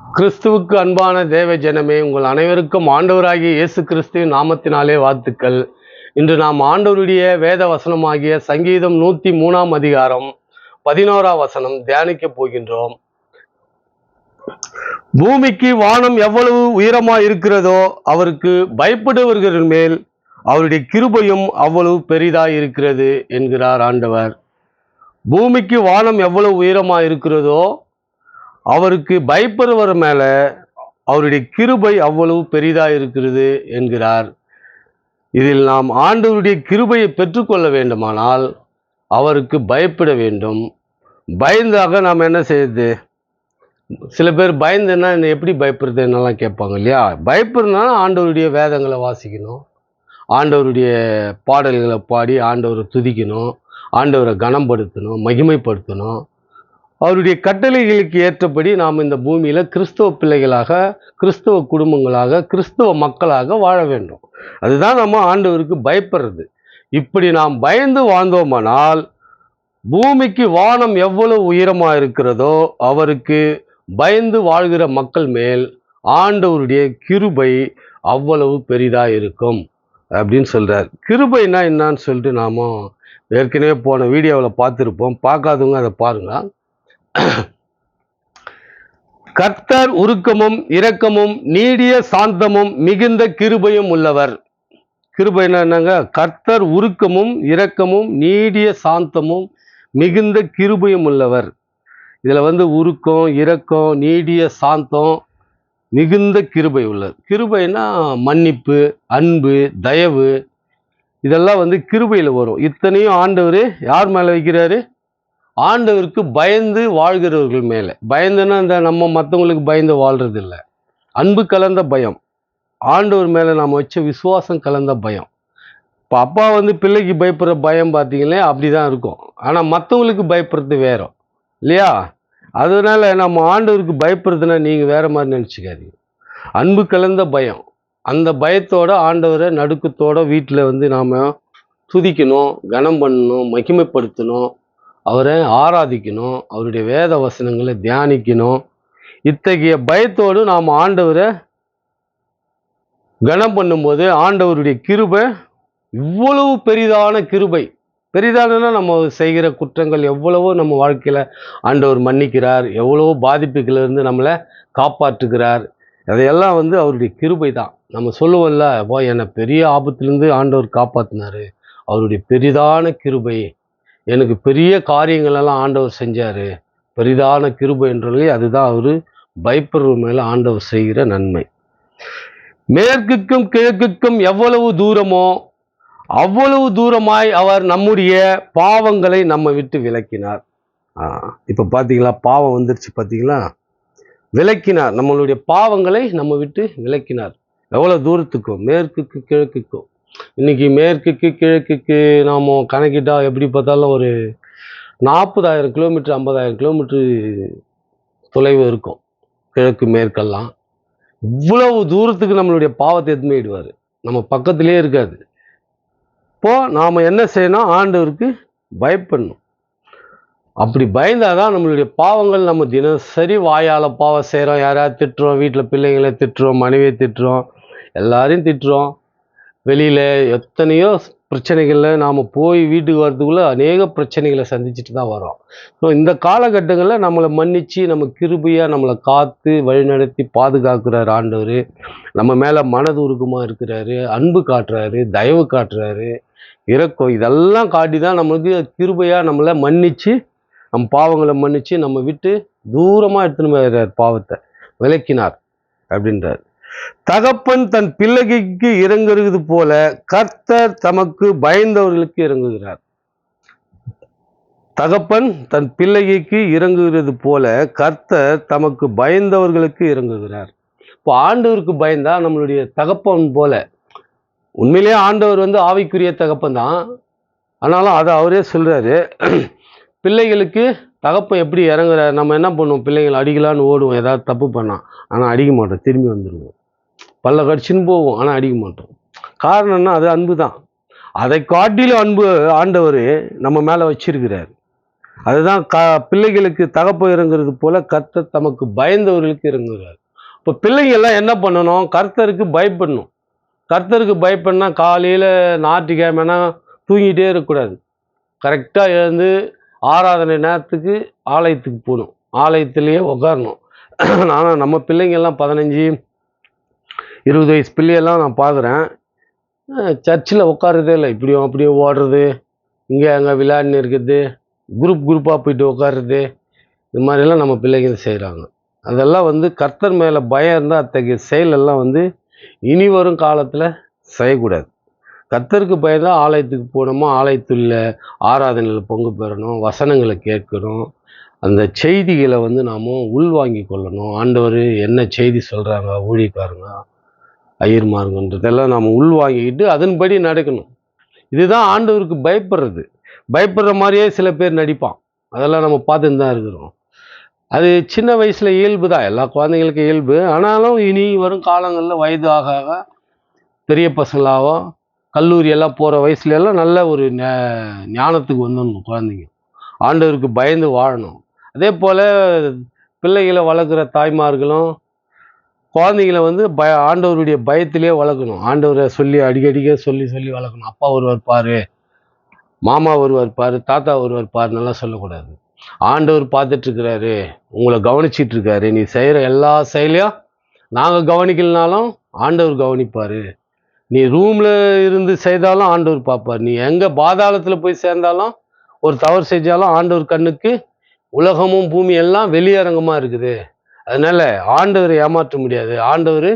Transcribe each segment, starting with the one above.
கிறிஸ்துவுக்கு அன்பான தேவ ஜனமே உங்கள் அனைவருக்கும் ஆண்டவராகிய இயேசு கிறிஸ்துவின் நாமத்தினாலே வாழ்த்துக்கள். இன்று நாம் ஆண்டவருடைய வேத வசனமாகிய சங்கீதம் நூற்றி மூணாம் அதிகாரம் பதினோராம் வசனம் தியானிக்க போகின்றோம். பூமிக்கு வானம் எவ்வளவு உயரமா இருக்கிறதோ அவருக்கு பயப்படுவர்கள் மேல் அவருடைய கிருபையும் அவ்வளவு பெரிதா இருக்கிறது என்கிறார் ஆண்டவர். பூமிக்கு வானம் எவ்வளவு உயரமா இருக்கிறதோ அவருக்கு பயப்படுவர் மேலே அவருடைய கிருபை அவ்வளவு பெரிதாக இருக்கிறது என்கிறார். இதில் நாம் ஆண்டவருடைய கிருபையை பெற்றுக்கொள்ள வேண்டுமானால் அவருக்கு பயப்பட வேண்டும். பயந்தாக நாம் என்ன செய்யுது சில பேர் பயந்துன்னா என்ன எப்படி பயப்படுறதுன்னெல்லாம் கேட்பாங்க இல்லையா? பயப்படுறதுனால ஆண்டவருடைய வேதங்களை வாசிக்கணும். ஆண்டவருடைய பாடல்களை பாடி ஆண்டவரை துதிக்கணும். ஆண்டவரை கனப்படுத்தணும் மகிமைப்படுத்தணும். அவருடைய கட்டளைகளுக்கு ஏற்றபடி நாம் இந்த பூமியில் கிறிஸ்தவ பிள்ளைகளாக கிறிஸ்தவ குடும்பங்களாக கிறிஸ்தவ மக்களாக வாழ வேண்டும். அதுதான் நம்ம ஆண்டவருக்கு பயப்படுறது. இப்படி நாம் பயந்து வாழ்ந்தோமானால் பூமிக்கு வானம் எவ்வளவு உயரமாக இருக்கிறதோ அவருக்கு பயந்து வாழ்கிற மக்கள் மேல் ஆண்டவருடைய கிருபை அவ்வளவு பெரிதாக இருக்கும் அப்படின்னு சொல்கிறார் கிருபைனா என்னன்னு சொல்லிட்டு நாம் ஏற்கனவே போன வீடியோவில் பார்த்துருப்போம். பார்க்காதவங்க அதை பாருங்கள் கர்த்தர் உருக்கமும் இரக்கமும் நீடிய சாந்தமும் மிகுந்த கிருபையும் உள்ளவர். கிருபை என்னங்க கர்த்தர் உருக்கமும் இரக்கமும் நீடிய சாந்தமும் மிகுந்த கிருபையும் உள்ளவர். இதில் வந்து உருக்கம் இரக்கம் நீடிய சாந்தம் மிகுந்த கிருபை உள்ளது. கிருபைனா மன்னிப்பு அன்பு தயவு இதெல்லாம் வந்து கிருபையில் வரும். இத்தனையும் ஆண்டவர் யார் மேலே வைக்கிறாரு? ஆண்டவருக்கு பயந்து வாழ்கிறவர்கள் மேலே. பயந்துன்னா இந்த நம்ம மற்றவங்களுக்கு பயந்து வாழ்கிறதில்ல அன்பு கலந்த பயம். ஆண்டவர் மேலே நாம் வச்ச விசுவாசம் கலந்த பயம். இப்போ அப்பா வந்து பிள்ளைக்கு பயப்படுற பயம் பார்த்தீங்களே அப்படி தான் இருக்கும். ஆனால் மற்றவங்களுக்கு பயப்படுறது வேற. இல்லையா? அதனால் நம்ம ஆண்டவருக்கு பயப்படுறதுன்னா நீங்கள் வேறு மாதிரி நினச்சிக்காதீங்க. அன்பு கலந்த பயம். அந்த பயத்தோட ஆண்டவரை நடுக்கத்தோட வீட்டில் வந்து நாம் துதிக்கணும் கனம் பண்ணணும் மகிமைப்படுத்தணும். அவரை ஆராதிக்கணும் அவருடைய வேத வசனங்களை தியானிக்கணும். இத்தகைய பயத்தோடு நாம் ஆண்டவரை கனம் பண்ணும்போது ஆண்டவருடைய கிருபை இவ்வளவு பெரிதான கிருபை. பெரிதானனா நம்ம செய்கிற குற்றங்கள் எவ்வளவோ நம்ம வாழ்க்கையில் ஆண்டவர் மன்னிக்கிறார் எவ்வளவோ பாதிப்புகளிலிருந்து நம்மளை காப்பாற்றுகிறார். அதையெல்லாம் வந்து அவருடைய கிருபை தான் நம்ம சொல்லுவோம்ல அப்போ என்னை பெரிய ஆபத்துலேருந்து ஆண்டவர் காப்பாற்றினார் அவருடைய பெரிதான கிருபை எனக்கு பெரிய காரியங்களெல்லாம் ஆண்டவர் செஞ்சார். பெரிதான கிருபை என்றாலே அதுதான் அவர் பயப்படுற மேலே ஆண்டவர் செய்கிற நன்மை. மேற்குக்கும் கிழக்குக்கும் எவ்வளவு தூரமோ அவ்வளவு தூரமாய் அவர் நம்முடைய பாவங்களை நம்ம விட்டு விலக்கினார். இப்போ பார்த்தீங்களா பாவம் வந்துருச்சு பார்த்தீங்களா விலக்கினார். நம்மளுடைய பாவங்களை நம்ம விட்டு விலக்கினார். எவ்வளோ தூரத்துக்கும்? மேற்குக்கு கிழக்குக்கும். இன்னைக்கு மேற்குக்கு கிழக்குக்கு நாம கணக்கிட்டால் எப்படி பார்த்தாலும் ஒரு நாற்பதாயிரம் கிலோமீட்டர் ஐம்பதாயிரம் கிலோமீட்டர் தொலைவு இருக்கும். கிழக்கு மேற்கெல்லாம். இவ்வளவு தூரத்துக்கு நம்மளுடைய பாவத்தை எதுமையிடுவார் நம்ம பக்கத்திலே இருக்காது. இப்போது நாம் என்ன செய்யணும்? ஆண்டவருக்கு பயப்படணும். அப்படி பயந்தால் தான் நம்மளுடைய பாவங்கள் நம்ம தினசரி வாயால் பாவம் செய்கிறோம் யாராவது திட்டுறோம் வீட்டில் பிள்ளைங்களை திட்டுறோம் மனைவியை திட்டுறோம் எல்லாரையும் திட்டுறோம். வெளியில் எத்தனையோ பிரச்சனைகளில் நாம் போய் வீட்டுக்கு வர்றதுக்குள்ளே அநேக பிரச்சனைகளை சந்திச்சுட்டு தான் வரோம் ஸோ இந்த காலகட்டங்களில் நம்மளை மன்னித்து நம்ம கிருபையாக நம்மளை காத்து வழிநடத்தி பாதுகாக்கிறார் ஆண்டவர். நம்ம மேலே மனது உருக்கமாக இருக்கிறாரு அன்பு காட்டுறாரு தயவு காட்டுறாரு. இரக்கம் இதெல்லாம் காட்டி தான் நம்மளுக்கு கிருபையாக நம்மளை மன்னித்து நம்ம பாவங்களை மன்னித்து நம்ம விட்டு தூரமாக எடுத்துன்னு போயிடுறார் பாவத்தை. விலக்கினார் அப்படின்றார். தகப்பன் தன் பிள்ளைக்கு இறங்குறது போல கர்த்தர் தமக்கு பயந்தவர்களுக்கு இறங்குகிறார். தகப்பன் தன் பிள்ளைக்கு இறங்குகிறது போல கர்த்தர் தமக்கு பயந்தவர்களுக்கு இறங்குகிறார். இப்போ ஆண்டவருக்கு பயந்தா நம்மளுடைய தகப்பன் போல. உண்மையிலேயே ஆண்டவர் வந்து ஆவிக்குரிய தகப்பன் தான். ஆனாலும் அதை அவரே சொல்கிறாரு பிள்ளைகளுக்கு தகப்பன் எப்படி இறங்குறாரு? நம்ம என்ன பண்ணுவோம்? பிள்ளைங்களை அடிக்கலான்னு ஓடுவோம். ஏதாவது தப்பு பண்ணால் ஆனால் அடிக்க மாட்டோம். திரும்பி வந்துடுவோம் பல்ல கடிச்சுன்னு போவோம் ஆனால் அடிக்க மாட்டோம். காரணம்னா அது அன்பு தான். அதை காட்டிலும் அன்பு ஆண்டவர் நம்ம மேலே வச்சிருக்கிறார். அதுதான் க பிள்ளைகளுக்கு தகப்பு இறங்குறது போல கர்த்த தமக்கு பயந்தவர்களுக்கு இறங்குகிறார். இப்போ பிள்ளைங்க எல்லாம் என்ன பண்ணணும்? கர்த்தருக்கு பயப்படணும். கர்த்தருக்கு பயப்படனா காலையில் ஞாயிற்றுக்கிழமைனா தூங்கிட்டே இருக்கக்கூடாது. கரெக்டாக எழுந்து ஆராதனை நேரத்துக்கு ஆலயத்துக்கு போகணும். ஆலயத்திலேயே உட்காரணும் ஆனால் நம்ம பிள்ளைங்கள்லாம் பதினஞ்சு இருபது வயசு பிள்ளையெல்லாம் நான் பார்க்குறேன் சர்ச்சில் உட்காரதே இல்லை. இப்படியும் அப்படியே ஓடுறது இங்கே அங்கே விளையாடின்னு இருக்குது குரூப் குரூப்பாக போயிட்டு உட்காருறது இது மாதிரிலாம் நம்ம பிள்ளைங்க செய்கிறாங்க அதெல்லாம் வந்து கர்த்தர் மேலே பயம் இருந்தால் அத்தகைய செயலெல்லாம் வந்து இனி வரும் காலத்தில் செய்யக்கூடாது. கர்த்தருக்கு பயந்தால் ஆலயத்துக்கு போனோமா ஆலயத்துள்ள ஆராதனையில் பங்கு பெறணும் வசனங்களை கேட்கணும் அந்த செய்திகளை வந்து நாம் உள்வாங்கி கொள்ளணும். ஆண்டவர் என்ன செய்தி சொல்கிறாங்க ஊழியக்காரங்க? ஐயர் ஐயர்மாருங்கன்றதெல்லாம் நாம் உள்வாங்கிக்கிட்டு அதன்படி நடக்கணும். இதுதான் ஆண்டவருக்கு பயப்படுறது. பயப்படுற மாதிரியே சில பேர் நடிப்பான். அதெல்லாம் நம்ம பார்த்துட்டு தான் இருக்கிறோம். அது சின்ன வயசில் இயல்பு தான். எல்லா குழந்தைங்களுக்கும் இயல்பு. ஆனாலும் இனி வரும் காலங்களில் வயது ஆக ஆக பெரிய பசங்களாகவும் கல்லூரி எல்லாம் போகிற வயசுல எல்லாம் நல்ல ஒரு ஞானத்துக்கு வந்துடணும் குழந்தைங்க. ஆண்டவருக்கு பயந்து வாழணும். அதே போல் பிள்ளைகளை வளர்க்குற தாய்மார்களும் குழந்தைங்களை வந்து பய ஆண்டவருடைய பயத்திலே வளர்க்கணும். ஆண்டவரை சொல்லி அடிக்கடிக்க சொல்லி சொல்லி வளர்க்கணும். அப்பா ஒருவர் பாரு மாமா ஒருவர் பாரு தாத்தா ஒருவர் பாருன்னெல்லாம் சொல்லக்கூடாது. ஆண்டவர் பார்த்துட்டு இருக்கிறாரு உங்களை கவனிச்சிட்டு இருக்காரு நீ செய்கிற எல்லா செயலையும் நாங்கள் கவனிக்கலனாலும் ஆண்டவர் கவனிப்பார். நீ ரூமில் இருந்து செய்தாலும் ஆண்டவர் பார்ப்பார். நீ எங்கே பாதாளத்தில் போய் சேர்ந்தாலும் ஒரு தவறு செஞ்சாலும் ஆண்டவர் கண்ணுக்கு உலகமும் பூமி எல்லாம் வெளியரங்கமாக இருக்குது. அதனால ஆண்டவரை ஏமாற்ற முடியாது. ஆண்டவர்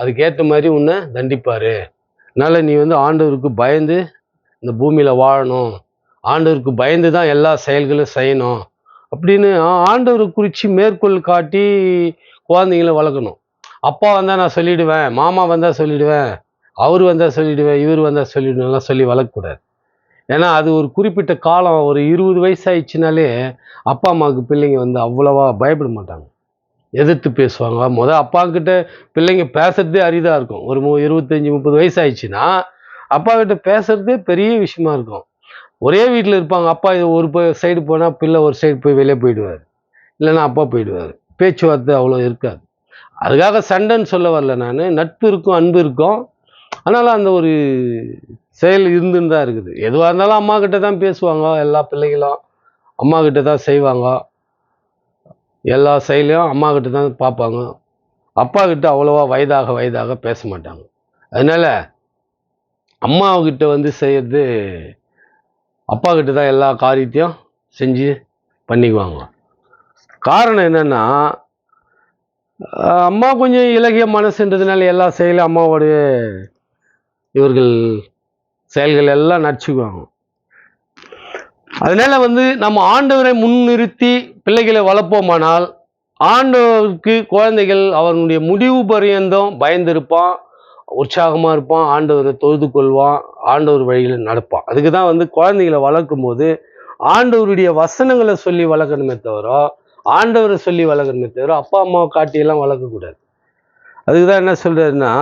அதுக்கேற்ற மாதிரி உன்னை தண்டிப்பார். அதனால் நீ வந்து ஆண்டவருக்கு பயந்து இந்த பூமியில் வாழணும். ஆண்டவருக்கு பயந்து தான் எல்லா செயல்களும் செய்யணும். அப்படின்னு ஆண்டவரை குறித்து மேற்கோள் காட்டி குழந்தைங்கள வளர்க்கணும். அப்பா வந்தால் நான் சொல்லிவிடுவேன் மாமா வந்தால் சொல்லிவிடுவேன் அவர் வந்தால் சொல்லிவிடுவேன் இவர் வந்தால் சொல்லிடுவேன்லாம் சொல்லி வளர்க்கக்கூடாது. ஏன்னா அது ஒரு குறிப்பிட்ட காலம் ஒரு இருபது வயசு ஆயிடுச்சுனாலே அப்பா அம்மாவுக்கு பிள்ளைங்க வந்து அவ்வளவா பயப்பட மாட்டாங்க. எதிர்த்து பேசுவாங்க. முத அப்பாக்கிட்ட பிள்ளைங்க பேசுகிறதே அரிதாக இருக்கும். ஒரு மு இருபத்தஞ்சி முப்பது வயசு ஆயிடுச்சுன்னா அப்பா கிட்ட பெரிய விஷயமா இருக்கும். ஒரே வீட்டில் இருப்பாங்க. அப்பா இது ஒரு சைடு போனால் பிள்ளை ஒரு சைடு போய் வெளியே போயிடுவார். இல்லைன்னா அப்பா போயிடுவார். பேச்சுவார்த்தை அவ்வளோ இருக்காது. அதுக்காக சண்டைன்னு சொல்ல வரல நான். நட்பு இருக்கும் அன்பு இருக்கும். அதனால் அந்த ஒரு செயல் இருந்துன்னு தான் இருக்குது. எதுவாக இருந்தாலும் அம்மா கிட்ட தான் பேசுவாங்க. எல்லா பிள்ளைகளும் அம்மா கிட்ட தான் செய்வாங்க. எல்லா செயலையும் அம்மாக்கிட்ட தான் பார்ப்பாங்க. அப்பாக்கிட்ட அவ்வளோவா வயதாக வயதாக பேச மாட்டாங்க. அதனால அம்மாவுக்கிட்ட வந்து செய்யறது அப்பாக்கிட்ட தான் எல்லா காரியத்தையும் செஞ்சு பண்ணிக்குவாங்க. காரணம் என்னென்னா அம்மா கொஞ்சம் இலகிய மனசுன்றதுனால எல்லா செயலும் அம்மாவோடைய இவர்கள் செயல்கள் எல்லாம் நடிச்சுக்குவாங்க. அதனால வந்து நம்ம ஆண்டவரை முன்னிறுத்தி பிள்ளைகளை வளர்ப்போமானால் ஆண்டவருக்கு குழந்தைகள் அவனுடைய முடிவு பரியந்தம் பயந்திருப்பான் உற்சாகமாக இருப்பான் ஆண்டவரை தொழுது கொள்வான் ஆண்டவர் வழியில் நடப்பான். அதுக்கு தான் வந்து குழந்தைகளை வளர்க்கும் போது ஆண்டவருடைய வசனங்களை சொல்லி வளர்க்கணுமே தவிர ஆண்டவரை சொல்லி வளர்க்கணுமே தவிர அப்பா அம்மாவை காட்டியெல்லாம் வளர்க்கக்கூடாது. அதுக்கு தான் என்ன சொல்கிறதுன்னா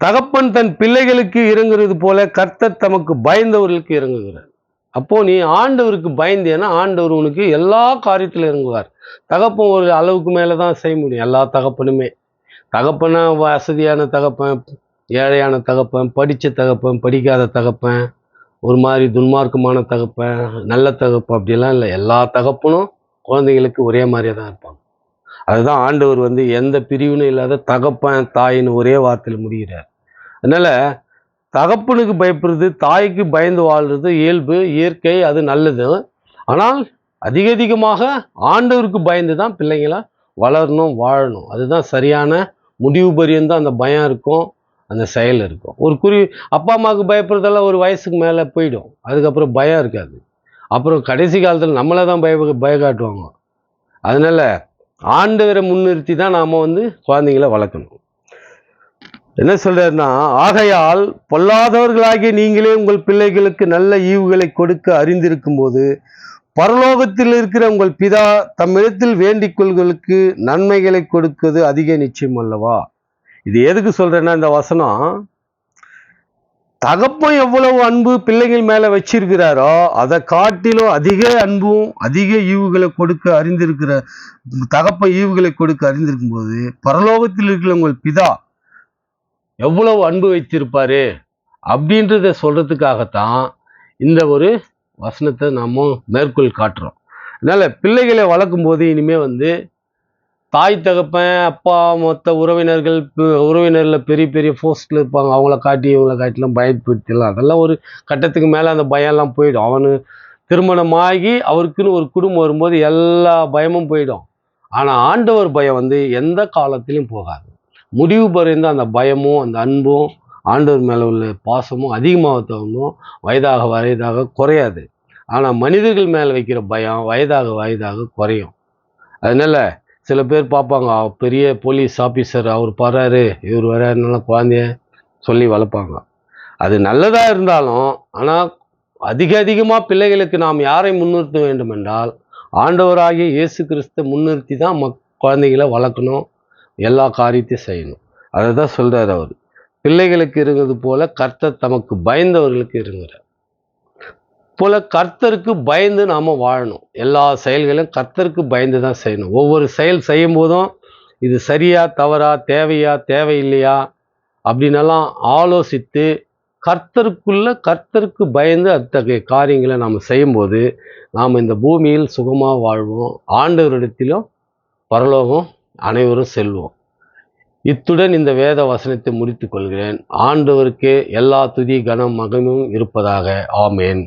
தகப்பன் தன் பிள்ளைகளுக்கு இறங்குறது போல கர்த்தர் தமக்கு பயந்தவர்களுக்கு இறங்குகிறார். அப்போ நீ ஆண்டவருக்கு பயந்தேன்னா ஆண்டவர் உனக்கு எல்லா காரியத்திலும் இறங்குவார். தகப்பன் ஒரு அளவுக்கு மேலே தான் செய்ய முடியும். எல்லா தகப்பனுமே. தகப்பனா வசதியான தகப்பன் ஏழையான தகப்பன் படித்த தகப்பன் படிக்காத தகப்பன் ஒரு மாதிரி துன்மார்க்கமான தகப்பன் நல்ல தகப்பன் அப்படிலாம் இல்லை. எல்லா தகப்பனும் குழந்தைங்களுக்கு ஒரே மாதிரியே தான் இருப்பாங்க. அதுதான் ஆண்டவர் வந்து எந்த பிரிவினும் இல்லாத தகப்பன் தாயின்னு ஒரே வார்த்தையில் முடிகிறார். அதனால தகப்பனுக்கு பயப்படுறது தாய்க்கு பயந்து வாழ்கிறது இயல்பு இயற்கை அது நல்லது. ஆனால் அதிக அதிகமாக ஆண்டவருக்கு பயந்து தான் பிள்ளைங்களாம் வளரணும் வாழணும். அதுதான் சரியான முடிவு பரியந்தான் அந்த பயம் இருக்கும் அந்த செயல் இருக்கும். ஒரு குறி அப்பா அம்மாவுக்கு பயப்படுறதெல்லாம் ஒரு வயசுக்கு மேலே போயிடும். அதுக்கப்புறம் பயம் இருக்காது. அப்புறம் கடைசி காலத்தில் நம்மளை தான் பய பய காட்டுவாங்க அதனால் ஆண்டவரை முன்னிறுத்தி தான் நாம் வந்து குழந்தைங்கள வளர்க்கணும். என்ன சொல்றாருன்னா ஆகையால் பொல்லாதவர்களாகிய நீங்களே உங்கள் பிள்ளைகளுக்கு நல்ல ஈவுகளை கொடுக்க அறிந்திருக்கும் போது பரலோகத்தில் இருக்கிற உங்கள் பிதா தம்மிடத்தில் வேண்டிக் கொள்களுக்கு நன்மைகளை கொடுக்கிறது அதிக நிச்சயம் அல்லவா? இது எதுக்கு சொல்றேன்னா இந்த வசனம் தகப்பன் எவ்வளவு அன்பு பிள்ளைகள் மேல வச்சிருக்கிறாரோ அதை காட்டிலும் அதிக அன்பும் அதிக ஈவுகளை கொடுக்க அறிந்திருக்கிற தகப்பன் ஈவுகளை கொடுக்க அறிந்திருக்கும் போது பரலோகத்தில் இருக்கிற உங்கள் பிதா எவ்வளவு அன்பு வைத்திருப்பாரு அப்படின்றத சொல்றதுக்காகத்தான் இந்த ஒரு வசனத்தை நாம மேற்கோள் காட்டுறோம். அதனால பிள்ளைகளை வளர்க்கும் போது இனிமே வந்து தாய் தகப்பன் அப்பா மொத்த உறவினர்கள் உறவினரில் பெரிய பெரிய போஸ்ட்ல இருப்பாங்க. அவங்கள காட்டி இவங்கள காட்டிலாம் பயப்படுத்திடலாம் அதெல்லாம் ஒரு கட்டத்துக்கு மேலே அந்த பயம்லாம் போயிடும். அவனு திருமணமாகி அவருக்குன்னு ஒரு குடும்பம் வரும்போது எல்லா பயமும் போயிடும். ஆனால் ஆண்டவர் பயம் வந்து எந்த காலத்திலையும் போகாது. முடிவு பறிந்த அந்த பயமும் அந்த அன்பும் ஆண்டவர் மேலே உள்ள பாசமும் அதிகமாக தோணும் வயதாக வயதாக குறையாது. ஆனால் மனிதர்கள் மேலே வைக்கிற பயம் வயதாக வயதாக குறையும். அதனால் சில பேர் பார்ப்பாங்க பெரிய போலீஸ் ஆஃபீஸர் அவர் பாராரு இவர் வராருனால குழந்தைய சொல்லி வளர்ப்பாங்க. அது நல்லதாக இருந்தாலும் ஆனால் அதிக அதிகமாக பிள்ளைகளுக்கு நாம் யாரை முன்னிறுத்த வேண்டும் என்றால் ஆண்டவராகிய இயேசு கிறிஸ்தை முன்னிறுத்தி தான் மக் குழந்தைகளை வளர்க்கணும் எல்லா காரியத்தையும் செய்யணும். அதை தான் சொல்கிறார் அவர். பிள்ளைகளுக்கு இருந்தது போல கர்த்தர் தமக்கு பயந்தவர்களுக்கு இருங்கிறார். போல கர்த்தருக்கு பயந்து நாம் வாழணும். எல்லா செயல்களையும் கர்த்தருக்கு பயந்து தான் செய்யணும். ஒவ்வொரு செயல் செய்யும் போதும் இது சரியா தவறா தேவையா தேவையில்லையா அப்படின்னெல்லாம் ஆலோசித்து கர்த்தருக்குள்ள கர்த்தருக்கு பயந்து அத்தகைய காரியங்களை நாம் செய்யும்போது நாம் இந்த பூமியில் சுகமாக வாழ்வோம். ஆண்டவரிடத்திலும் பரலோகம் அனைவரும் செல்வோம். இத்துடன் இந்த வேத வசனத்தை முடித்துக் கொள்கிறேன். ஆண்டவருக்கே எல்லா துதி கனம் மகமும் இருப்பதாக. ஆமேன்.